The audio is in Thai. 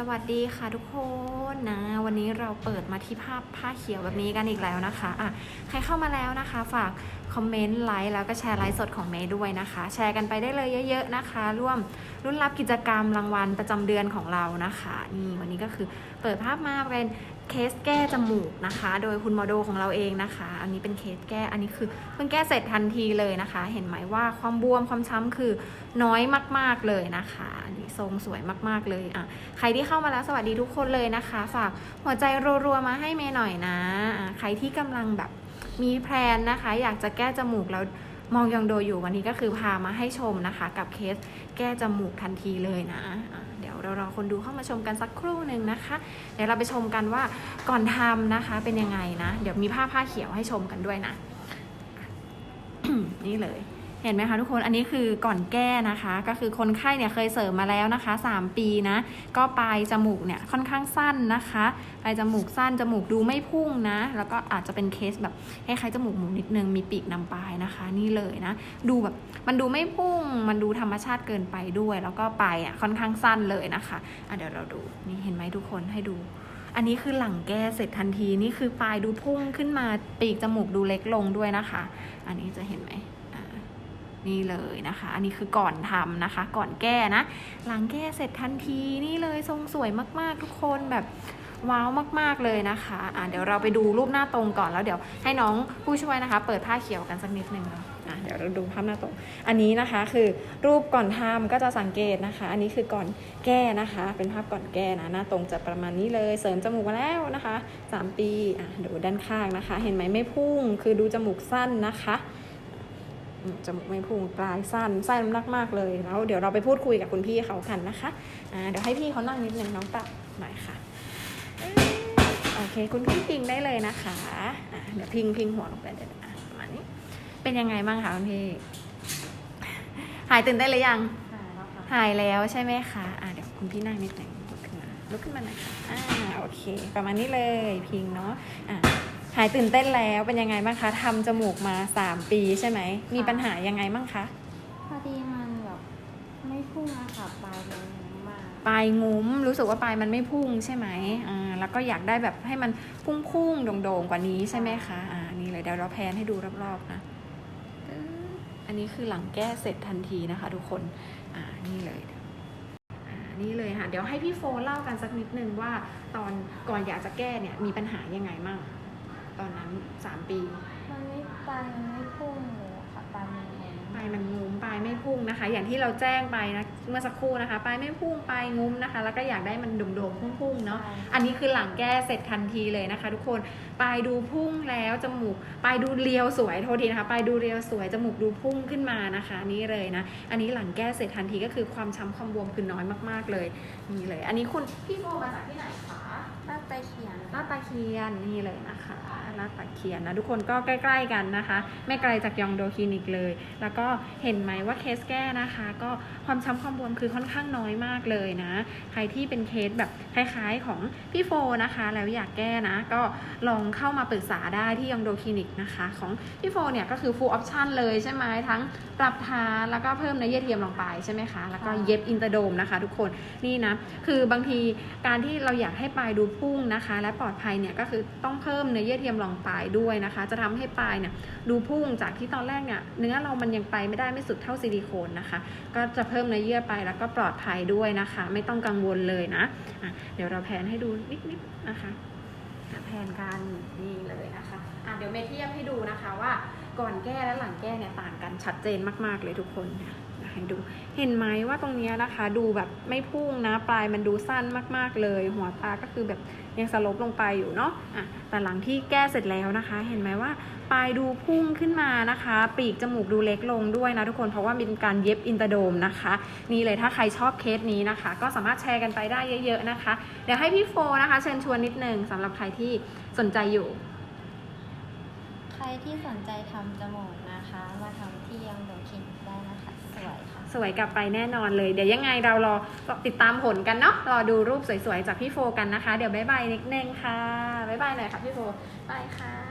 สวัสดีค่ะทุกคนนะวันนี้เราเปิดมาที่ภาพผ้าเขียวแบบนี้กันอีกแล้วนะคะอะใครเข้ามาแล้วนะคะ ฝากคอมเมนต์ไลค์แล้วก็แชร์ไลฟ์สดของเมย์ด้วยนะคะ แชร์กันไปได้เลยเยอะ ๆนะคะ ร่วมรุ่นรับกิจกรรมรางวัลประจำเดือนของเรานะคะ นี่วันนี้ก็คือเปิดภาพมาเป็น เคสแก้จมูกนะคะ โดยคุณหมอโดของเราเองนะคะ อันนี้เป็นเคสแก้ อันนี้คือเพิ่งแก้เสร็จทันทีเลยนะคะ เห็นไหมว่าความบวมความช้ำคือน้อยมาก ๆเลยนะคะ อันนี้ทรงสวยมากๆเลยอะใครที่เข้ามาแล้วสวัสดีทุกคนเลยนะคะ ฝากหัวใจรัวๆมาให้เมย์หน่อยนะอะใครที่กำลังแบบมีแพลนนะคะ อยากจะแก้จมูกแล้วมองยองโดอยู่วันนี้ก็คือพามาให้ชมนะคะ กับเคสแก้จมูกทันทีเลยนะะ เรารอคนดูเข้ามาชมกันสักครู่หนึ่งนะคะ เดี๋ยวเราไปชมกันว่าก่อนทำนะคะเป็นยังไงนะ เดี๋ยวมีภาพผ้าเขียวให้ชมกันด้วยนะ นี่เลย เห็นไหมคะทุกคนอันนี้คือก่อนแก้นะคะ ก็คือคนไข้เนี่ยเคยเสริมมาแล้วนะคะ 3 ปีนะ ก็ปลายจมูกเนี่ยค่อนข้างสั้นนะคะปลายจมูกสั้นจมูกดูไม่พุ่งนะ แล้วก็อาจจะเป็นเคสแบบคล้ายๆจมูกหมูนิดนึงมีปีกนำปลายนะคะ นี่เลยนะ ดูแบบมันดูไม่พุ่ง มันดูธรรมชาติเกินไปด้วย แล้วก็ปลายอะค่อนข้างสั้นเลยนะคะอะเดี๋ยวเราดูนี่เห็นไหมทุกคนให้ดูอันนี้คือหลังแก้เสร็จทันทีนี่คือปลายดูพุ่งขึ้นมาปีกจมูกดูเล็กลงด้วยนะคะ อันนี้จะเห็นไหม นี่เลยนะคะ อันนี้คือก่อนทำนะคะ ก่อนแก้นะ หลังแก้เสร็จทันทีนี่เลยทรงสวยมากๆ ทุกคนแบบว้าวมากๆเลยนะคะอะเดี๋ยวเราไปดูรูปหน้าตรงก่อนแล้วเดี๋ยวให้น้องผู้ช่วยนะคะ เปิดผ้าเขียวกันสักนิดนึงเนาะอะเดี๋ยวเราดูภาพหน้าตรง อันนี้นะคะคือรูปก่อนทำก็จะสังเกตนะคะ อันนี้คือก่อนแก้นะคะ เป็นภาพก่อนแก้นะหน้าตรงจะประมาณนี้เลย เสริมจมูกมาแล้วนะคะสามปีอะดูด้านข้างนะคะ เห็นไหมไม่พุ่งคือดูจมูกสั้นนะคะ จมูกไม่พุ่งปลายสั้นไส้น้ำหนักมากเลย แล้วเดี๋ยวเราไปพูดคุยกับคุณพี่เขากันนะคะอ่าเดี๋ยวให้พี่เขานั่งนิดนึงน้องตับหน่อยค่ะเอ้ยโอเค คุณพี่พิงได้เลยนะคะอ่าเดี๋ยวพิงพิงหัวลงไปเดี๋ยวอะประมาณนี้ เป็นยังไงบ้างคะคุณพี่ หายตื่นเต้นหรือยังหายแล้วค่ะหายแล้วใช่ไหมคะอ่าเดี๋ยวคุณพี่นั่งนิดหนึ่งลุกขึ้นมาลุกขึ้นมาหน่อยค่ะอ่าโอเค ประมาณนี้เลยพิงเนาะอ่า หายตื่นเต้นแล้วเป็นยังไงบ้างคะทำจมูกมา 3 ปีใช่ไหม มีปัญหายังไงบ้างคะ พอดีมันแบบไม่พุ่งอะค่ะปลายมันมากปลายงุ้มรู้สึกว่าปลายมันไม่พุ่งใช่ไหมอ่าแล้วก็อยากได้แบบให้มันพุ่งๆโด่งๆกว่านี้ใช่ไหมคะอ่านี่เลยเดี๋ยวเราแพนให้ดูรอบๆนะตึ๊ดอันนี้คือหลังแก้เสร็จทันทีนะคะ ทุกคนอ่านี่เลยอ่านี่เลยค่ะเดี๋ยวให้พี่โฟเล่ากันสักนิดนึงว่าตอนก่อนอยากจะแก้เนี่ยมีปัญหายังไงมั่ง ตอนนั้นสามปี มันไม่ปลายมันไม่พุ่งเลยอะค่ะปลายมันแหลมปลายมันงุ้มปลายไม่พุ่งนะคะ อย่างที่เราแจ้งไปนะเมื่อสักครู่นะคะปลายไม่พุ่งปลายงุ้มนะคะ แล้วก็อยากได้มันโด่งๆพุ่งๆเนาะอันนี้คือหลังแก้เสร็จทันทีเลยนะคะ ทุกคนปลายดูพุ่งแล้วจมูกปลายดูเรียวสวยโทษทีนะคะปลายดูเรียวสวยจมูกดูพุ่งขึ้นมานะคะ นี่เลยนะ อันนี้หลังแก้เสร็จทันทีก็คือความช้ำความบวมคือน้อยมากๆเลยนี่เลย อันนี้คุณพี่โฟมาจากที่ไหนคะลาด ตะเขียนลาดตะเคียนนี่เลยนะคะลาดตะเคียนนะทุกคนก็ใกล้ ๆกันนะคะ ไม่ไกลจากยองโดคลินิกเลย แล้วก็เห็นไหมว่าเคสแก้นะคะ ก็ความช้ำความบวมคือค่อนข้างน้อยมากเลยนะ ใครที่เป็นเคสแบบคล้ายๆของพี่โฟนะคะ แล้วอยากแก้นะ ก็ลองเข้ามาปรึกษาได้ที่ยองโดคลินิกนะคะ ของพี่โฟเนี่ยก็คือ full option เลยใช่ไหมทั้งปรับทาแล้วก็เพิ่มเนื้อเยื่อเทียมลงไปใช่ไหมคะแล้วก็เย็บอินเตอร์โดมนะคะ ทุกคนนี่นะคือบางทีการที่เราอยากให้ปลายดูพุ่งนะคะ และปลอดภัยเนี่ยก็คือต้องเพิ่มเนื้อเยื่อเทียมรองปลายด้วยนะคะ จะทำให้ปลายเนี่ยดูพุ่งจากที่ตอนแรกเนี่ยเนื้อเรามันยังไปไม่ได้ไม่สุดเท่าซิลิโคนนะคะ ก็จะเพิ่มเนื้อเยื่อไปแล้วก็ปลอดภัยด้วยนะคะ ไม่ต้องกังวลเลยนะะเดี๋ยวเราแพนให้ดูนิดๆนะคะอะแพนกันนี่เลยนะคะอะเดี๋ยวเมเทียบให้ดูนะคะว่าก่อนแก้และหลังแก้เนี่ยต่างกันชัดเจนมาก ๆ เลยทุกคนนะ ให้ดู เห็นไหมว่าตรงนี้นะคะ ดูแบบไม่พุ่งนะ ปลายมันดูสั้นมากๆเลย หัวตาก็คือแบบยังสลบลงไปอยู่เนาะอะแต่หลังที่แก้เสร็จแล้วนะคะ เห็นไหมว่าปลายดูพุ่งขึ้นมานะคะ ปีกจมูกดูเล็กลงด้วยนะทุกคนเพราะว่ามีการเย็บอินเตอร์โดมนะคะ นี่เลยถ้าใครชอบเคสนี้นะคะ ก็สามารถแชร์กันไปได้เยอะๆนะคะ เดี๋ยวให้พี่โฟนะคะ เชิญชวนนิดนึงสำหรับใครที่สนใจอยู่ ใครที่สนใจทำจมูกนะคะ มาทำที่ยังโดคินได้นะคะ สวยค่ะ สวยกลับไปแน่นอนเลย เดี๋ยวยังไงเรารอติดตามผลกันเนาะรอดูรูปสวยๆจากพี่โฟกันนะคะ เดี๋ยวบ๊ายบายนิดนึงค่ะบ๊ายบายหน่อยค่ะพี่โฟบายค่ะ